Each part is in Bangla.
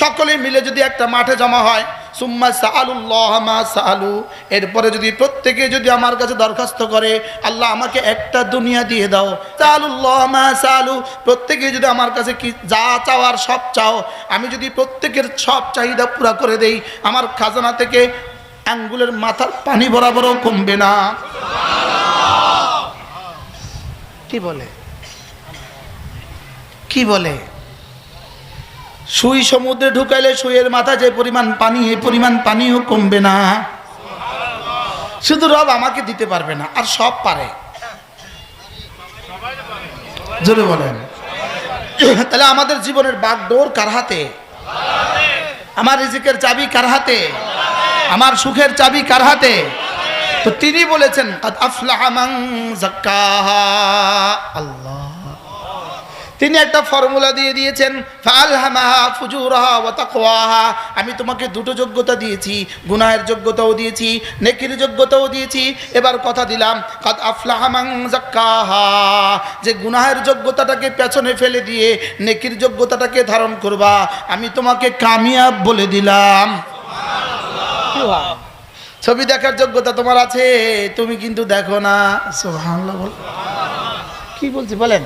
সকলে মিলে যদি একটা মাঠে জমা হয়, সুম্মা সাআলুল্লাহ মা সাআলু। এরপরে যদি প্রত্যেকে যদি আমার কাছে দরখাস্ত করে, আল্লাহ আমাকে একটা দুনিয়া দিয়ে দাও। সাআলুল্লাহ মা সাআলু, প্রত্যেকে যদি আমার কাছে কি যা চাওয়ার সব চাও, আমি যদি প্রত্যেকের সব চাহিদা পুরা করে দেই, আমার খাজানা থেকে আঙ্গুলের মাথার পানি বরাবরও কমবে না। কি বলে? কি বলে? সুই সমুদ্রে ঢুকাইলে সুইয়ের মাথা যে পরিমাণ পানি, এই পরিমাণ পানিও কমবে না। শুধু রব আমাকে দিতে পারবে না, আর সব পারে। জোরে বলেন। তাহলে আমাদের জীবনের বাগডোর কার হাতে? আমার রিজিকের চাবি কার হাতে? আমার সুখের চাবি কার হাতে? তো তিনি বলেছেন আল্লাহ। তিনি একটা ফর্মুলা দিয়ে দিয়েছেন ফালহামাহা ফুজুরাহা ওয়া তাকওয়াহা। আমি তোমাকে দুটো যোগ্যতা দিয়েছি গুনাহের যোগ্যতাও দিয়েছি নেকির যোগ্যতাও দিয়েছি। এবার কথা দিলাম যে গুনাহের যোগ্যতাটাকে পেছনে ফেলে দিয়ে নেকির যোগ্যতাটাকে ধারণ করবা আমি তোমাকে কামিয়াব বলে দিলাম। ছবি দেখার যোগ্যতা তোমার আছে তুমি কিন্তু দেখো না। কি বলছি বলেন?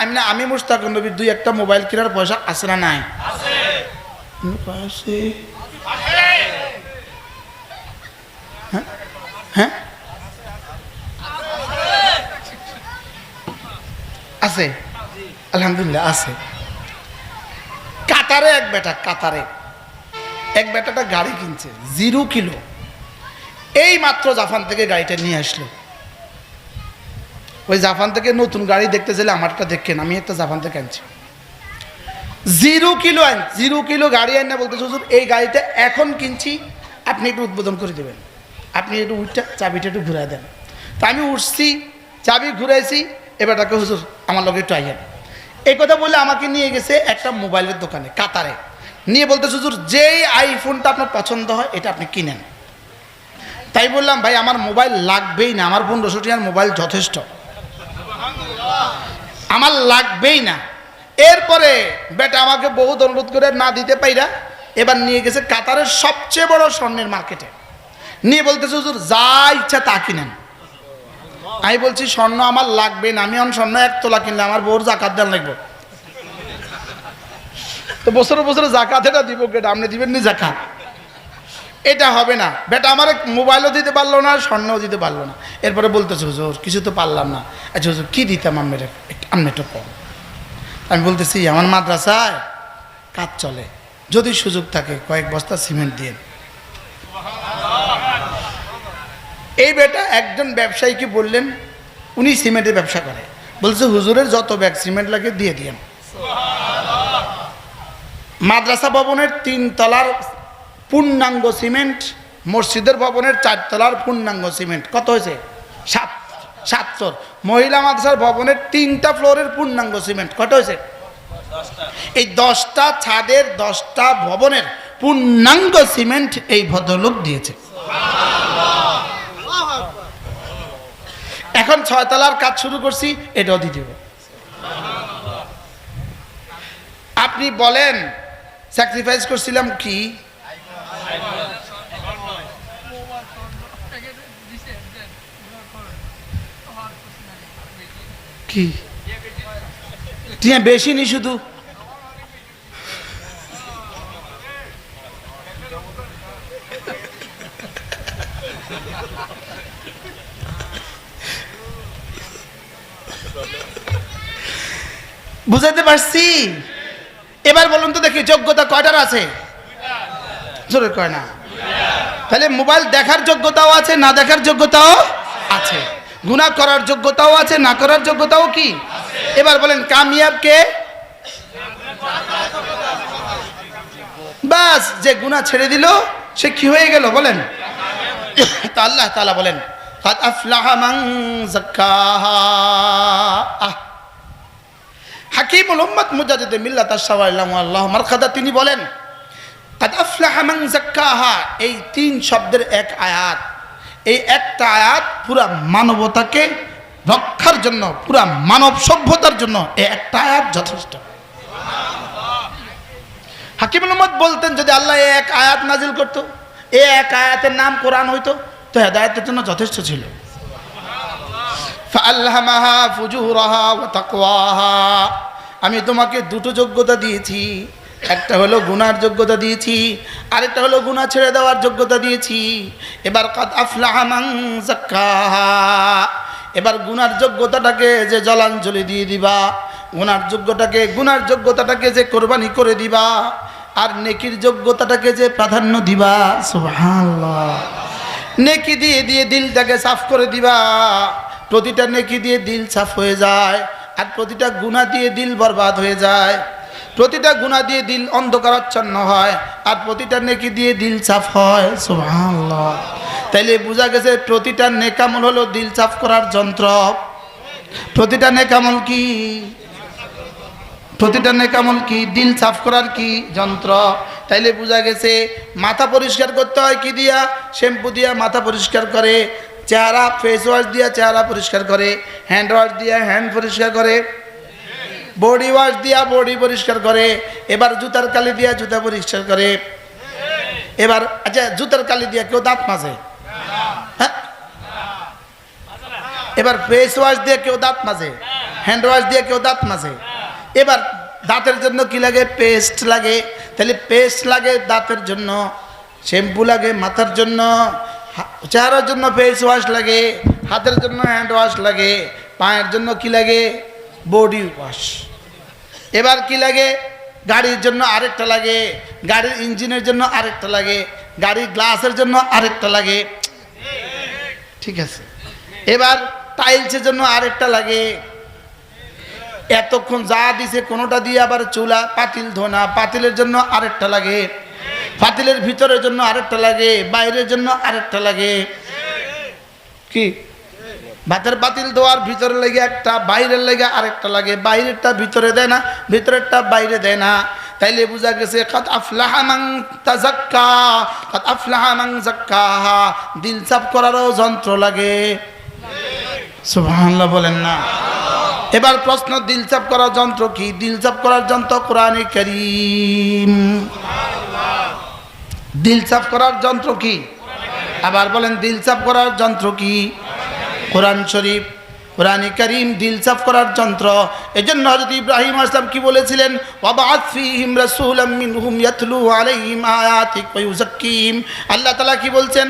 আমি না আমি মুস্তাক নবীর দুই একটা মোবাইল কেনার পয়সা আছে না নাই? আছে। হ্যাঁ? হ্যাঁ? আছে। আলহামদুলিল্লাহ আছে। কাতারে এক বেটা কাতারে। এক বেটাটা গাড়ি কিনছে জিরো কিলো। এই মাত্র জাপান থেকে গাড়িটা নিয়ে আসলো। ওই জাপান থেকে নতুন গাড়ি দেখতে চাইলে আমারটা দেখেন, আমি একটা জাপান থেকে আনছি। জিরো কিলো আন জিরো কিলো গাড়ি আন না বলতে হুজুর, এই গাড়িটা এখন কিনছি, আপনি একটু উদ্বোধন করে দেবেন। আপনি একটু উঠটা, চাবিটা একটু ঘুরাই দেন। তা আমি উঠছি, চাবি ঘুরাইছি এবারটাকে হুজুর, আমার লগে একটু আইয়েন। এই কথা বলে আমাকে নিয়ে গেছে একটা মোবাইলের দোকানে, কাতারে। নিয়ে বলতে হুজুর, যেই আইফোনটা আপনার পছন্দ হয়, এটা আপনি কিনেন। তাই বললাম, ভাই, আমার মোবাইল লাগবেই না, আমার পনেরোশো টাকার মোবাইল যথেষ্ট। আমার লাগবেই না। এরপরে বেটা আমাকে বহুত অনুরোধ করে না দিতে পাইরা এবার নিয়ে গেছে কাতারের সবচেয়ে বড় স্বর্ণের মার্কেটে। নিয়ে বলতেছে, হুজুর, যা ইচ্ছা তা কিনেন। আমি বলছি, স্বর্ণ আমার লাগবে না। আমি এখন স্বর্ণ এক তোলা কিনলে আমার বউর জাকাত দেন লাগবে। তো বছরে বছরে জাকাত এটা দিব কেটা আপনি দিবেন নি জাকাত? এটা হবে না। বেটা আমার মোবাইলও দিতে পারল না, স্বর্ণও দিতে পারল না। এরপরে বলতেছে, হুজুর, কিছু তো পারলাম না। আচ্ছা হুজুর, কী দিতাম আমি আমি একটু কম আমি বলতেছি, আমার মাদ্রাসায় কাজ চলে। যদি সুযোগ থাকে, কয়েক বস্তা সিমেন্ট দিয়ে এই বেটা একজন ব্যবসায়ীকে বললেন? উনি সিমেন্টের ব্যবসা করে। বলছে, হুজুরের যত ব্যাগ সিমেন্ট লাগে দিয়ে দিয়েন। মাদ্রাসা ভবনের তিন তলার পূর্ণাঙ্গ সিমেন্ট মসজিদের ভবনের চারতলার পূর্ণাঙ্গ সিমেন্ট। কত হয়েছে? সাত সাতশোর মহিলা মাদ্রাসার ভবনের তিনটা ফ্লোরের পূর্ণাঙ্গ সিমেন্ট। কত হয়েছে? এই দশটা ছাদের দশটা ভবনের পূর্ণাঙ্গ সিমেন্ট এই ভদ্রলোক দিয়েছে। এখন ছয়তলার কাজ শুরু করছি এটাও দিয়ে দেব। আপনি বলেন স্যাক্রিফাইস করছিলাম কি? কি? টিয়া বেশি নি শুধু? বুঝাতে পারছি? এবার বলুন তো দেখি যোগ্যতা কয়টার আছে? জোরে কয় না। তাহলে মোবাইল দেখার যোগ্যতাও আছে, না দেখার যোগ্যতাও আছে। গুণা করার যোগ্যতাও আছে, না করার যোগ্যতাও কি? এবার বলেন, কামিয়াব কে? বাস, যে গুণা ছেড়ে দিল, সে কি হয়ে গেল বলেন? তা আল্লাহ তালা বলেন হাকিমুল উম্মত মুজাজিদ মিল্লাত আল্লাহ মারখাদা, তিনি বলেন এই তিন শব্দের এক আয়াত। এই একটা আয়াত পুরা মানবতাকে রক্ষার জন্য, পুরা মানব সভ্যতার জন্য এই একটা আয়াত যথেষ্ট। হাকিম উম্মত বলতেন, যদি আল্লাহ এক আয়াত নাজিল করতো, এ এক আয়াতের নাম কোরআন হইতো, তো হেদায়তের জন্য যথেষ্ট ছিল। আমি তোমাকে দুটো যোগ্যতা দিয়েছি একটা হলো গুনার যোগ্যতা দিয়েছি, আরেকটা হলো গুনাহ ছেড়ে দেওয়ার যোগ্যতা দিয়েছি। এবার কাদ আফলাহা মান যাক্কাহা। এবার গুনার যোগ্যতাটাকে যে জলাঞ্জলি দিয়ে দিবা, গুনার যোগ্যটাকে গুনার যোগ্যতাটাকে যে কোরবানি করে দিবা, আর নেকির যোগ্যতাটাকে যে প্রাধান্য দিবা নেকি দিয়ে দিয়ে দিলটাকে সাফ করে দিবা। প্রতিটা নেকি দিয়ে দিল সাফ হয়ে যায়, আর প্রতিটা গুণা দিয়ে দিল বরবাদ হয়ে যায়। প্রতিটা গুণা দিয়ে দিল অন্ধকারাচ্ছন্ন হয় আর প্রতিটা নেকি দিয়ে দিল সাফ হয়, সুবহানাল্লাহ। তাইলে বোঝা গেছে প্রতিটা নেকামল হলো দিল সাফ করার যন্ত্র। প্রতিটা নেকামল কি? প্রতিটা নেকামল কি? দিল সাফ করার কি যন্ত্র? তাইলে বোঝা গেছে মাথা পরিষ্কার করতে হয় কি দিয়া? শ্যাম্পু দিয়া মাথা পরিষ্কার করে, চেহারা ফেস ওয়াশ দিয়া চেহারা পরিষ্কার করে হ্যান্ড ওয়াশ দিয়া হ্যান্ড পরিষ্কার করে বডি ওয়াশ দিয়া বডি পরিষ্কার করে, এবার জুতার কালি দিয়া জুতা পরিষ্কার করে। এবার আচ্ছা জুতার কালি দিয়া কেউ দাঁত মাজে? হ্যাঁ? এবার ফেস ওয়াশ দিয়ে কেউ দাঁত মাজে? হ্যান্ড ওয়াশ দিয়ে কেউ দাঁত মাজে? এবার দাঁতের জন্য কি লাগে? পেস্ট লাগে। তাহলে পেস্ট লাগে দাঁতের জন্য শ্যাম্পু লাগে মাথার জন্য চেহারার জন্য ফেস ওয়াশ লাগে, হাতের জন্য হ্যান্ড ওয়াশ লাগে, পায়ের জন্য কি লাগে? Body wash. এবার কি লাগে? গাড়ির জন্য আরেকটা লাগে, গাড়ির ইঞ্জিনের জন্য আরেকটা লাগে, গাড়ির গ্লাসের জন্য আরেকটা লাগে। ঠিক আছে। এবার টাইলসের জন্য আরেকটা লাগে। এতক্ষণ যা দিছে কোনোটা দিয়ে আবার চুলা, পাতিল, ধোনা, পাতিলের জন্য আরেকটা লাগে। পাতিলের ভিতরের জন্য আরেকটা লাগে, বাইরের জন্য আরেকটা লাগে। কি? ভাতের বাতিল দেওয়ার ভিতরে লেগে একটা, বাইরের লেগে আরেকটা লাগে। বাইরেরটা ভিতরে দেয় না, ভিতরেরটা বাইরে দেয় না। তাইলে বোঝা গেছে কাত আফলাহা মাং তাজাক্কা কাত আফলাহা মাং জাক্কাহা দিল চাপ করারও যন্ত্র লাগে। সুবহানাল্লাহ বলেন না। এবার প্রশ্ন, দিল চাপ করার যন্ত্র কি? দিল চাপ করার যন্ত্র কোরআনে করিম। দিল চাপ করার যন্ত্র কি? আবার বলেন, দিল চাপ করার যন্ত্র কি? কোরআন শরীফ, কোরআনী করিম দিল সাফ করার যন্ত্র। এজন্য হজরত ইব্রাহিম আসলাম কি বলেছিলেন? আল্লাহ তালা কি বলছেন?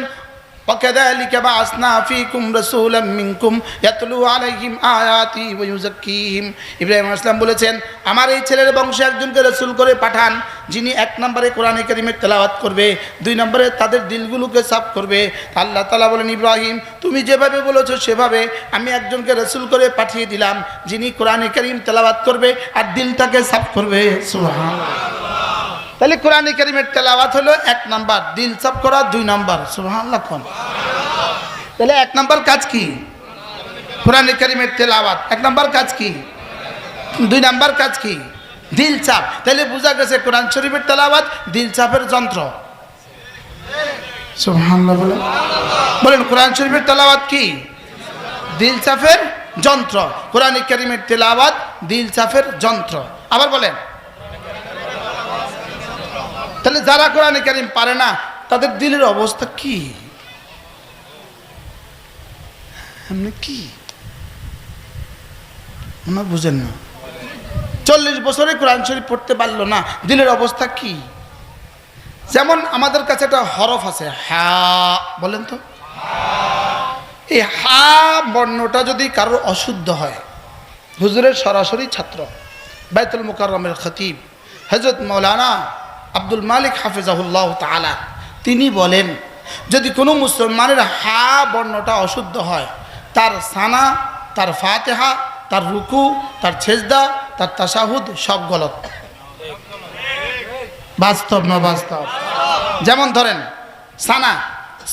وكذلك بعثنا فيكم رسولا منكم يتلو عليهم آياتي ويزكيهم ইব্রাহিম আসলাম বলেছেন আমার এই ছেলের বংশে একজনকে রসুল করে পাঠান যিনি এক নম্বরে কোরআনে কারিমের তেলাওয়াত করবে দুই নম্বরে তাদের দিলগুলোকে সাফ করবে তা আল্লাহ তালা বলেন ইব্রাহিম তুমি যেভাবে বলেছো সেভাবে আমি একজনকে রসুল করে পাঠিয়ে দিলাম যিনি কোরআনে কারিম তেলাওয়াত করবে আর দিলটাকে সাফ করবে সুবহানাল্লাহ তাহলে কোরআন করিমের তেলাওয়াত হলো এক নাম্বার, দিল সাফ করা দুই নাম্বার, সুবহানাল্লাহ কোন। তাহলে এক নাম্বার কাজ কি? কোরআন করিমের তেলাওয়াত, এক নাম্বার কাজ কি? দুই নাম্বার কাজ কি? দিল চাপ। তাহলে বোঝা গেছে কোরআন শরীফের তেলাওয়াত দিল চাপের যন্ত্র। বলেন, কোরআন শরীফের তেলাওয়াত কি? দিল চাপের যন্ত্র। কোরআন করিমের তেলাওয়াত দিল চাপের যন্ত্র। আবার বলেন তাহলে যারা কোরআনে কারিম পারে না, তাদের দিলের অবস্থা কি? কি? বুঝেন না। চল্লিশ বছরে কোরআন শরীফ পড়তে পারল না, দিলের অবস্থা কি? যেমন আমাদের কাছে একটা হরফ আছে, হা, বলেন তো। এই হা বর্ণটা যদি কারোর অশুদ্ধ হয়, হুজুরের সরাসরি ছাত্র, বাইতুল মুকাররমের খতিব হজরত মৌলানা আব্দুল মালিক হাফিজাহুল্লাহ তালা তিনি বলেন, যদি কোনো মুসলমানের হা বর্ণটা অশুদ্ধ হয়, তার সানা, তার ফাতেহা, তার রুকু, তার ছেজদা তার তাসাহুদ সব গলত। বাস্তব না বাস্তব? যেমন ধরেন, সানা,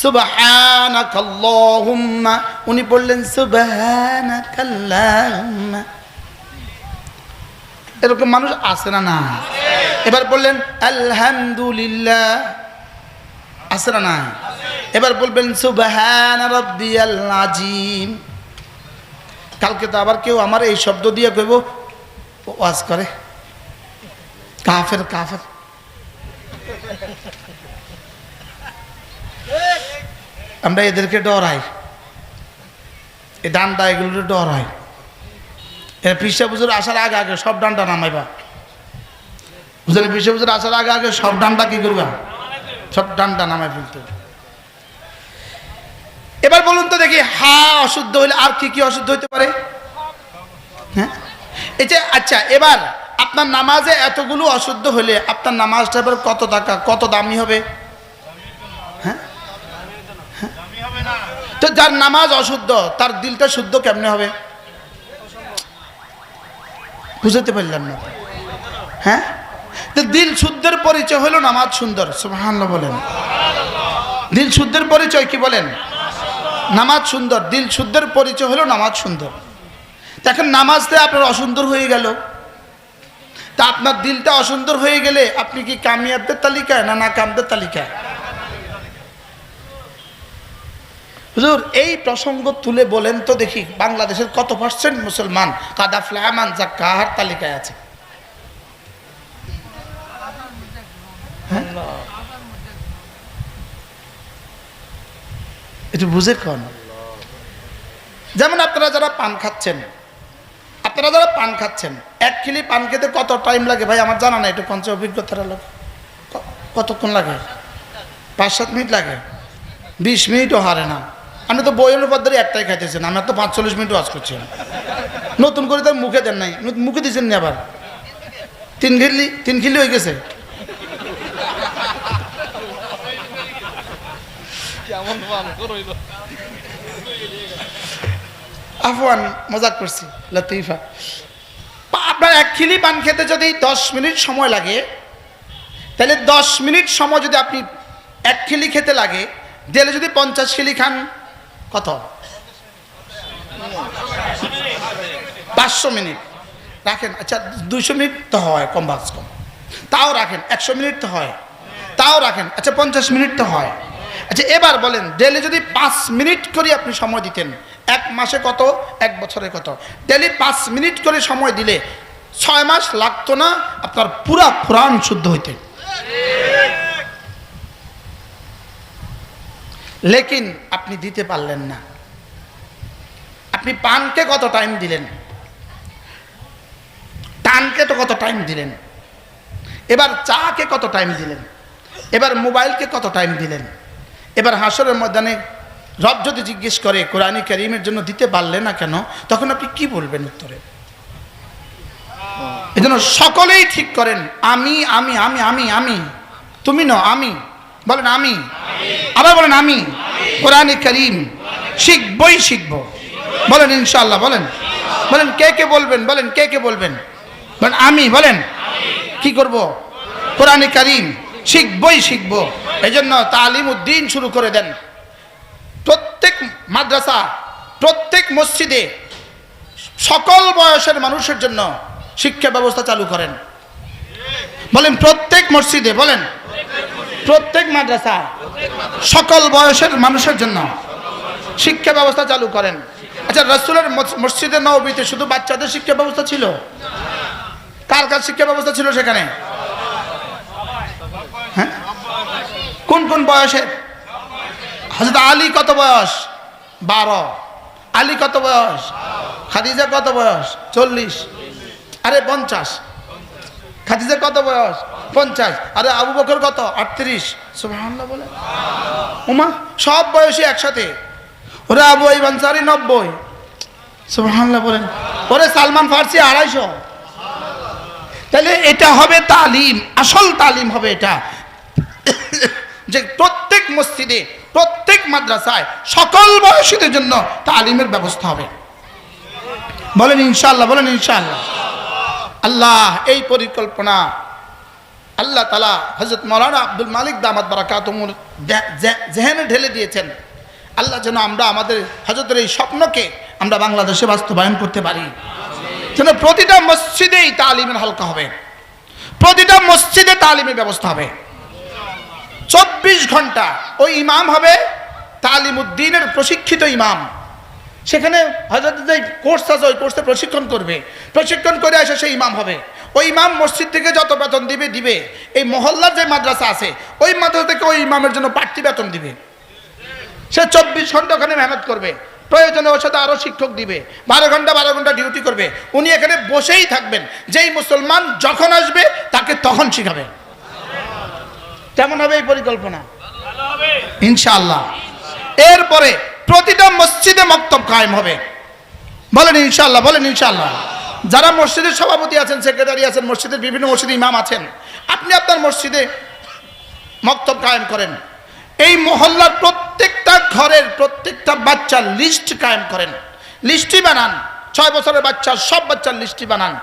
সুবহানাকাল্লাহুম্মা, উনি বললেন, সুবহানাকাল্লাহুম্মা। এরকম মানুষ আছে না না এবার বললেন, আলহামদুলিল্লাহ। আছে না না এবার বলবেন আজিম কালকে তো আবার কেউ আমার এই শব্দ দিয়ে কইব, ওয়াজ করে। কাফের কাফের। আমরা এদেরকে ডরাই। এই ডান্ডা এগুলোর ডর হয় এরা পৃষ্ঠা পুজোর আসার আগে আগে সব ডান্ডা নামাইবা। বুঝলেন, পৃষ্ঠা পুজোর আসার আগে আগে সব ডান্ডা কি করবা? সব ডান্ডা নামাই ফেলতে। এবার বলুন তো দেখি, হা অশুদ্ধ হলে আর কি কি অশুদ্ধ হতে পারে? হ্যাঁ? এই যে আচ্ছা এবার আপনার নামাজে এতগুলো অশুদ্ধ হলে আপনার নামাজটা এবার কত টাকা, কত দামি হবে? হ্যাঁ? হ্যাঁ? তো যার নামাজ অশুদ্ধ, তার দিলটা শুদ্ধ কেমনে হবে? বুঝতে পারলাম না। হ্যাঁ? দিল শুদ্ধের পরিচয় হলো নামাজ সুন্দর বলেন। দিল শুদ্ধের পরিচয় কি বলেন? নামাজ সুন্দর, দিল শুদ্ধের পরিচয় হলো নামাজ সুন্দর। তা এখন নামাজতে আপনার অসুন্দর হয়ে গেল। তা আপনার দিলটা অসুন্দর হয়ে গেলে আপনি কি কামিয়াবদের তালিকায় না না কামদের তালিকায়? হুজুর, এই প্রসঙ্গ তুলে বলেন তো দেখি, বাংলাদেশের কত পার্সেন্ট মুসলমান কাদা ফ্লামান যা কাহার তালিকায় আছে? হ্যাঁ? একটু বুঝে কন। যেমন আপনারা যারা পান খাচ্ছেন, আপনারা যারা পান খাচ্ছেন, এক কিলি পান খেতে কত টাইম লাগে ভাই? আমার জানা না একটু পঞ্চ অভিজ্ঞতাটা লাগে কতক্ষণ লাগে? পাঁচ সাত মিনিট লাগে? বিশ মিনিটও হারে না। আপনি তো বই অনুপাত ধরে একটাই খাইতেছেন আমরা তো পাঁচচল্লিশ মিনিট ওয়াজ করছি নতুন করে তার মুখে দেন নাই মুখে দিয়েছেন নি আবার? তিন খিল্লি তিন খিল্লি হয়ে গেছে। আফওয়ান মজাক করছি লতিফা। আপনার এক খিলি পান খেতে যদি দশ মিনিট সময় লাগে তাহলে দশ মিনিট সময় যদি আপনি এক খিলি খেতে লাগে দিলে যদি পঞ্চাশ খিলি খান কত? পাঁচশো মিনিট। রাখেন আচ্ছা দুশো মিনিট তো হয়, কম বাস কম। তাও রাখেন, একশো মিনিট তো হয়। তাও রাখেন আচ্ছা পঞ্চাশ মিনিট তো হয়। আচ্ছা এবার বলেন ডেলি যদি পাঁচ মিনিট করে আপনি সময় দিতেন, এক মাসে কত, এক বছরে কত? ডেলি পাঁচ মিনিট করে সময় দিলে ছয় মাস লাগতো না, আপনার পুরা কোরআন শুদ্ধ হইতে লেকিন আপনি দিতে পারলেন না। আপনি পানকে কত টাইম দিলেন? টানকে তো কত টাইম দিলেন? এবার চাকে কত টাইম দিলেন? এবার মোবাইলকে কত টাইম দিলেন? এবার হাসরের ময়দানে রব যদি জিজ্ঞেস করে, কোরআনী করিমের জন্য দিতে পারলে না কেন? তখন আপনি কি বলবেন উত্তরে? এজন্য সকলেই ঠিক করেন, আমি আমি আমি আমি আমি, তুমি ন আমি। বলেন আমি আবার বলেন আমি কোরআনী করিম। শিখবই শিখব। বলেন ইনশাল্লাহ বলেন। বলেন কে কে বলবেন, বলেন কে কে বলবেন। বলেন আমি, বলেন। কি করব? কোরআনে কারিম। শিখবই শিখব। এই জন্য তালিম উদ্দিন শুরু করে দেন। প্রত্যেক মাদ্রাসা, প্রত্যেক মসজিদে সকল বয়সের মানুষের জন্য শিক্ষা ব্যবস্থা চালু করেন। বলেন প্রত্যেক মসজিদে, বলেন। প্রত্যেক মাদ্রাসা সকল বয়সের মানুষের জন্য শিক্ষা ব্যবস্থা চালু করেন। আচ্ছা রসুলের মস- মসজিদে নবীতে শুধু বাচ্চাদের শিক্ষা ব্যবস্থা ছিল? কার কার শিক্ষা ব্যবস্থা ছিল সেখানে? হ্যাঁ? কোন কোন বয়সের? হজরত আলী কত বয়স? বারো। আলী কত বয়স? খাদিজা কত বয়স? চল্লিশ। আরে পঞ্চাশ। খাদিজা কত বয়স? পঞ্চাশ। আরে আবু বকর কত? আটত্রিশ। সুবহানাল্লাহ বলে। উমা, সব বয়সী একসাথে। ওরে আবু, এই বানসারি নব্বই। সুবহানাল্লাহ বলেন। ওরে সালমান ফার্সি আড়াইশো। তাহলে এটা হবে তালিম, আসল তালিম হবে এটা। যে প্রত্যেক মসজিদে, প্রত্যেক মাদ্রাসায় সকল বয়সীদের জন্য তালিমের ব্যবস্থা হবে। বলেন ইনশাল্লাহ বলেন ইনশাল্লাহ আল্লাহ, এই পরিকল্পনা আল্লাহ তালা হজরত মৌলানা আব্দুল মালিক দামাদ বারাকাতমুর জেহেনে ঢেলে দিয়েছেন। আল্লাহ যেন আমরা আমাদের হজরতের এই স্বপ্নকে আমরা বাংলাদেশে বাস্তবায়ন করতে পারি। যেন প্রতিটা মসজিদেই তালিমের হালকা হবে। প্রতিটা মসজিদে তালিমের ব্যবস্থা হবে। চব্বিশ ঘণ্টা ওই ইমাম হবে তালিম উদ্দিনের প্রশিক্ষিত ইমাম। সেখানে হজরত যে কোর্স আছে ওই কোর্সে প্রশিক্ষণ করবে। প্রশিক্ষণ করে আসে সেই ইমাম হবে। ওই ইমাম মসজিদ থেকে যত বেতন দিবে দিবে। এই মহল্লার যে মাদ্রাসা আছে ওই মাদ্রাসা থেকে ওই ইমামের জন্য বাড়তি বেতন দিবে। সে চব্বিশ ঘণ্টা ওখানে মেহনত করবে। প্রয়োজনে ওর সাথে আরও শিক্ষক দিবে। বারো ঘণ্টা বারো ঘণ্টা ডিউটি করবে। উনি এখানে বসেই থাকবেন। যেই মুসলমান যখন আসবে তাকে তখন শিখাবে। কেমন হবে এই পরিকল্পনা? ইনশাআল্লাহ। এরপরে প্রতিটা মসজিদে মক্তব কায়েম হবে। বলেন ইনশাল্লাহ বলেন ইনশাল্লাহ যারা মসজিদের সভাপতি আছেন, সেক্রেটারি আছেন, মসজিদের বিভিন্ন মসজিদে ইমাম আছেন, আপনি আপনার মসজিদে মক্তব কায়েম করেন। এই মহল্লার প্রত্যেকটা ঘরের প্রত্যেকটা বাচ্চার লিস্ট কায়েম করেন। লিস্টই বানান। ছয় বছরের বাচ্চা, সব বাচ্চার লিস্টই বানান।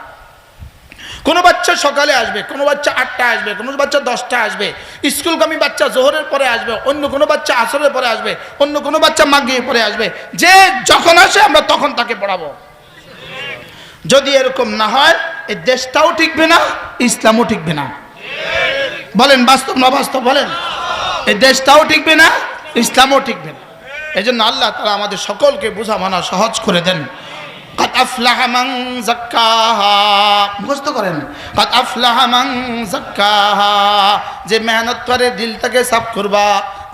কোনো বাচ্চা সকালে আসবে, কোনো বাচ্চা আটটা আসবে, কোনো বাচ্চা দশটা আসবে। স্কুলগামী বাচ্চা জোহরের পরে আসবে, অন্য কোনো বাচ্চা আসরের পরে আসবে, অন্য কোনো বাচ্চা মাগিয়ে পরে আসবে। যে যখন আসে আমরা তখন তাকে পড়াবো। যদি এরকম না হয় এই দেশটাও টিকবে না, ইসলামও টিকবে না। বলেন, বাস্তব না বাস্তব বলেন? এই দেশটাও টিকবে না, ইসলামও টিকবে না। এই জন্য আল্লাহ তারা আমাদের সকলকে বোঝা মানা সহজ করে দেন। قد أفلح من زكاها মুখস্থ করেন قد أفلح من زكاها যে মেহনত করে দিলটাকে সাফ করবা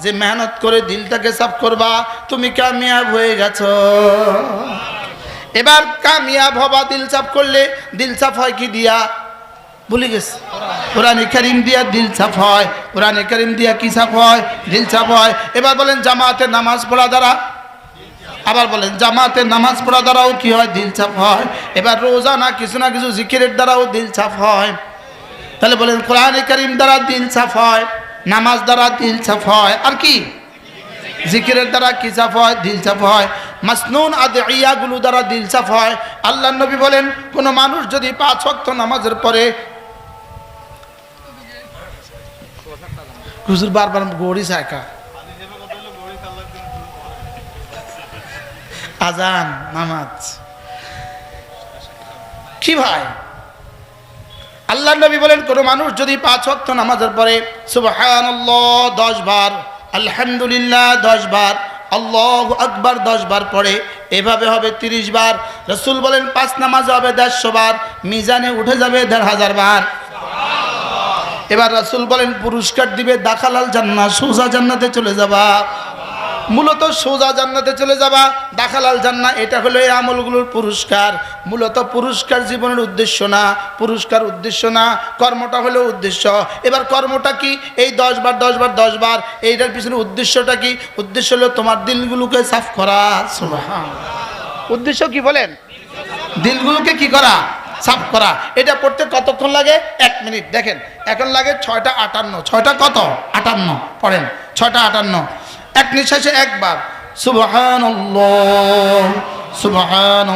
যে মেহনত করে দিলটাকে সাফ করবা তুমি কামিয়াব হয়ে গেছো এবার কামিয়াব হবা দিল সাফ করলে দিল সাফ হয় কি দিয়া ভুলে গেছে কোরআনে করিম দিয়া দিল সাফ হয় কোরআনে করিম দিয়া কি সাফ হয় দিল সাফ হয় এবার বলেন জামাতে নামাজ পড়া দ্বারা আবার বলেন, জামাতে নামাজ পড়া দ্বারাও কি হয়? দিল চাপ হয়। এবার রোজা না কিছু না কিছু জিকিরের দ্বারাও দিল চাপ হয়। তাহলে বলেন, কোরআনে করিম দ্বারা দিল চাপ হয়, নামাজ দ্বারা দিল চাপ হয়, আর কি? জিকিরের দ্বারা কি চাপ হয়? দিল চাপ হয়। মাসনুন আদে ইয়াগুলো দ্বারা দিল চাপ হয়। আল্লাহ নবী বলেন, কোনো মানুষ যদি পাঁচ ওয়াক্ত নামাজের পরে হুজুর বারবার গড়ি একা। আজান, নামাজ। কি ভাই? আল্লাহ নবী বলেন, কোনো মানুষ যদি পাঁচ ওয়াক্ত নামাজের পরে সুবহানাল্লাহ দশ বার, আলহামদুলিল্লাহ দশ বার, আল্লাহ আকবার দশ বার পড়ে, এভাবে হবে তিরিশ বার। রসুল বলেন, পাঁচ নামাজ হবে দেড়শো বার, মিজানে উঠে যাবে দেড় হাজার বার। এবার রাসুল বলেন, পুরস্কার দিবে দাখালাল জান্না সোজা জান্নাতে চলে যাবা। মূলত সোজা জান্নাতে চলে যাবা, দাখালাল জান্না এটা হলো এই আমলগুলোর পুরস্কার। মূলত পুরস্কার জীবনের উদ্দেশ্য না, পুরস্কার উদ্দেশ্য না, কর্মটা হলো উদ্দেশ্য। এবার কর্মটা কি? এই দশ বার দশ বার দশ বার, এইটার পিছনে উদ্দেশ্যটা কি? উদ্দেশ্য হলো তোমার দিলগুলোকে সাফ করা। উদ্দেশ্য কি বলেন? দিলগুলোকে কি করা? সাফ করা। এটা পড়তে কতক্ষণ লাগে? এক মিনিট। দেখেন, এখন লাগে ছয়টা আটান্ন। ছয়টা কত? আটান্ন। পড়েন, ছয়টা আটান্ন। এক নিঃশ্বাসে একবার সুবহান সুবহান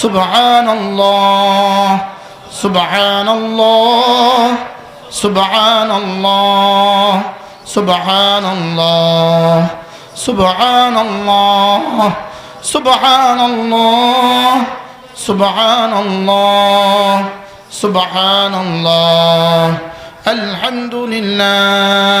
সুবহান সুবহান সুবহান সুবহান সুবহান سبحان الله سبحان الله سبحان الله الحمد لله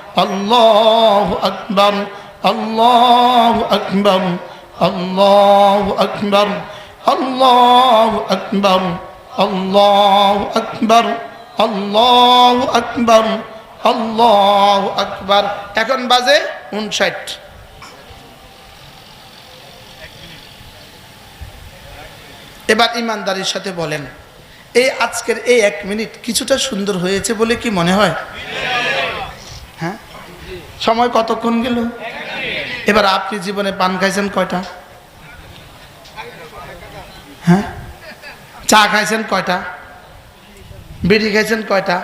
আল্লাহ আকবর আল্লাহ আকবর আল্লাহ আকবর আল্লাহ আকবর আল্লাহ আকবর আল্লাহ আকবর আল্লাহ আকবর। এখন বাজে উনষাট। এবার ইমানদারির সাথে বলেন, এই আজকের এই এক মিনিট কিছুটা সুন্দর হয়েছে বলে কি মনে হয়? সময় কতক্ষণ গেল? এবার আপনি জীবনে পান খাইছেন কয়টা? হ্যাঁ? চা খাইছেন কয়টা? বিড়ি খাইছেন কয়টা?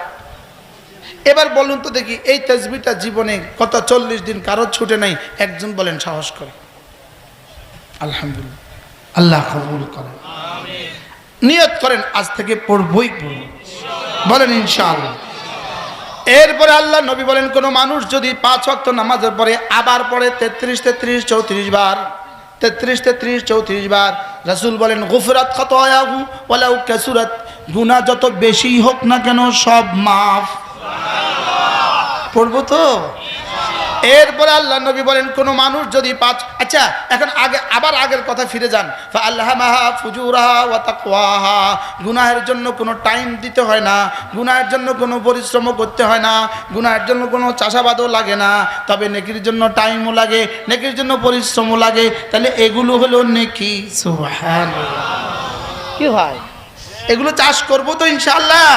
এবার বলুন তো দেখি এই তসবিটা জীবনে কত চল্লিশ দিন কারও ছুটে নাই? একজন বলেন সাহস করে। আলহামদুলিল্লাহ। আল্লাহ কবুল করেন। নিয়ত করেন আজ থেকে পড়বই পড়ব বলেন ইনশাআল্লাহ। এরপরে আল্লাহ নবী বলেন, কোনো মানুষ যদি পাঁচ অক্ত নামাজের পরে আবার পড়ে তেত্রিশ তেত্রিশ, চৌত্রিশ বার, তেত্রিশ তেত্রিশ, চৌত্রিশ বার, রাসুল বলেন, গুফরাত খতয়াহু বলে কেসুরাত। গুনা যত বেশি হোক না কেন সব মাফ। পড়ব তো? এরপরে আল্লাহ নবী বলেন কোনো মানুষ যদি পাঁচ আচ্ছা এখন আগে আবার আগের কথা ফিরে যান। আল্লাহ মাহা ফুজুরাহা ওয়া তাকওয়াহা। গুনাহের জন্য কোনো টাইম দিতে হয় না গুনাহের জন্য কোনো পরিশ্রমও করতে হয় না গুনাহের জন্য কোনো চাষাবাদও লাগে না। তবে নেকির জন্য টাইমও লাগে নেকির জন্য পরিশ্রমও লাগে। তাহলে এগুলো হলো নেকি সুবহানাল্লাহ। কি হয়? এগুলো চাষ করব তো ইনশাআল্লাহ।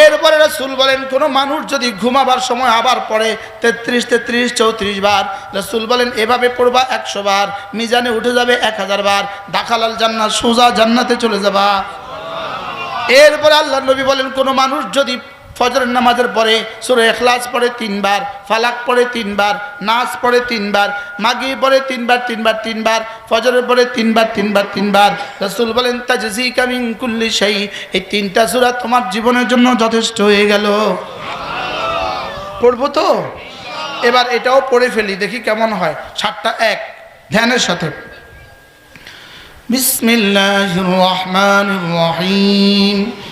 এরপরে রসুল বলেন, কোনো মানুষ যদি ঘুমাবার সময় আবার পড়ে, তেত্রিশ তেত্রিশ, চৌত্রিশ বার, রসুল বলেন, এভাবে পড়বা একশো বার, মিজানে উঠে যাবে এক হাজার বার, দাখালাল জান্নাত, সোজা জান্নাতে চলে যাবা। এরপরে আল্লাহ নবী বলেন, কোনো মানুষ যদি ফজর নামাজের পরে সুরে এখলাস পরে তিনবার, ফালাক পরে তিনবার, নাচ পরে তিনবার মাগি পরে তিনবার তিনবার তিনবার, ফজরের পরে তিনবার তিনবার তিনবার। রসুল বলেন তাজি কামিং কুল্লি সেই এই তিনটা সুরা তোমার জীবনের জন্য যথেষ্ট হয়ে গেল। পড়ব তো? এবার এটাও পড়ে ফেলি, দেখি কেমন হয়। সাতটা এক, ধ্যানের সাথে। বিসমিল্লাহ রহমান রহিম।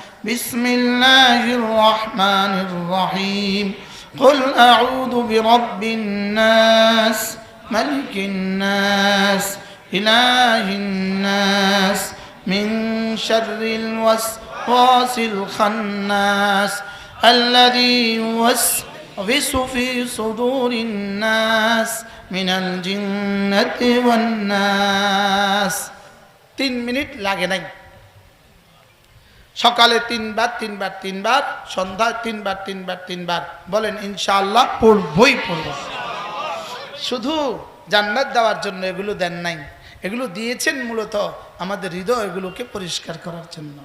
بسم الله الرحمن الرحيم قل أعوذ برب الناس ملك الناس إله الناس من شر الوسواس الخناس الذي وفي في صدور الناس من الجنة والناس তিন মিনিট লাগে নাই সকালে তিনবার তিনবার তিনবার, সন্ধ্যায় তিনবার তিনবার তিনবার। বলেন, ইনশাআল্লাহ পড়বই পড়ব। শুধু জান্নাত দেওয়ার জন্য এগুলো দেন নাই। এগুলো দিয়েছেন মূলত আমাদের হৃদয় এগুলোকে পরিষ্কার করার জন্য।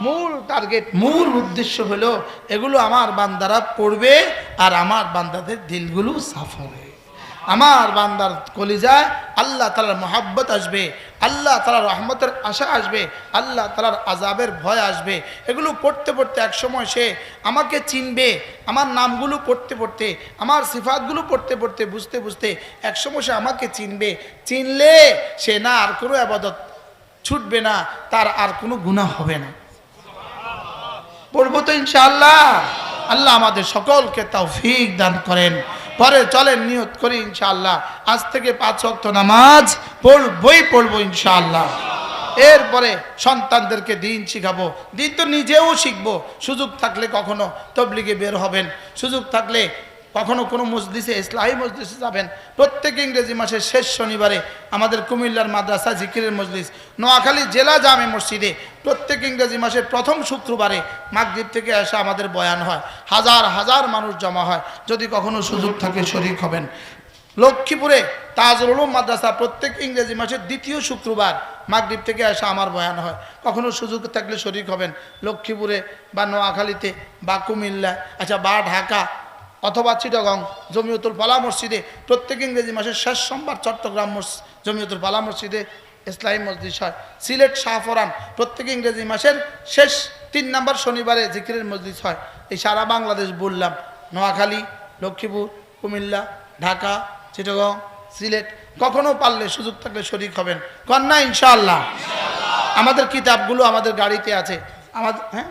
মূল টার্গেট, মূল উদ্দেশ্য হলো এগুলো আমার বান্দারা পড়বে আর আমার বান্দাদের দিলগুলো সাফ হবে। আমার বান্দার কলিজায় আল্লাহ তালার মহাব্বত আসবে, আল্লাহ তালার রহমতের আশা আসবে, আল্লাহ তালার আজাবের ভয় আসবে। এগুলো পড়তে পড়তে একসময় সে আমাকে চিনবে, আমার নামগুলো পড়তে পড়তে, আমার সিফাতগুলো পড়তে পড়তে, বুঝতে বুঝতে একসময় সে আমাকে চিনবে। চিনলে সে না আর কোনো আবাদত ছুটবে না, তার আর কোনো গুণা হবে না। পড়ব তো ইনশাআল্লাহ। আল্লাহ আমাদের সকলকে তাও তৌফিক দান করেন। পরে চলেন নিয়ত করি ইনশাআল্লাহ। আজ থেকে পাঁচ ওয়াক্ত নামাজ পড়বই পড়ব ইনশাআল্লাহ। এরপরে সন্তানদেরকে দিন শিখাবো। দিন তো নিজেও শিখব। সুযোগ থাকলে কখনো তবলিগে বের হবেন। সুযোগ থাকলে কখনো কোনো মসজিদে ইসলাহী মসজিদে যাবেন। প্রত্যেক ইংরেজি মাসের শেষ শনিবারে আমাদের কুমিল্লার মাদ্রাসা জিকিরের মসজিদ নোয়াখালী জেলা জামে মসজিদে প্রত্যেক ইংরেজি মাসের প্রথম শুক্রবারে মাগদ্বীপ থেকে আসা আমাদের বয়ান হয়। হাজার হাজার মানুষ জমা হয়। যদি কখনো সুযোগ থাকে শরিক হবেন। লক্ষ্মীপুরে তাজুল উলুম মাদ্রাসা প্রত্যেক ইংরেজি মাসের দ্বিতীয় শুক্রবার মাগদ্বীপ থেকে আসা আমার বয়ান হয়। কখনো সুযোগ থাকলে শরিক হবেন। লক্ষ্মীপুরে বা নোয়াখালীতে বা কুমিল্লা আচ্ছা বা ঢাকা অথবা চিটাগং জমিয়তুল পালা মসজিদে প্রত্যেক ইংরেজি মাসের শেষ সোমবার চট্টগ্রাম জমিয়তুল পালা মসজিদে ইসলামী মসজিদ হয় সিলেট শাহফরান প্রত্যেক ইংরেজি মাসের শেষ তিন নম্বর শনিবারে জিকিরের মসজিদ হয়। এই সারা বাংলাদেশ বললাম, নোয়াখালী, লক্ষ্মীপুর, কুমিল্লা, ঢাকা, চিটাগং, সিলেট, কখনো পারলে সুযোগ থাকলে শরিক হবেন। কন্যা ইনশাল্লাহ আমাদের কিতাবগুলো আমাদের গাড়িতে আছে। আমাদের হ্যাঁ?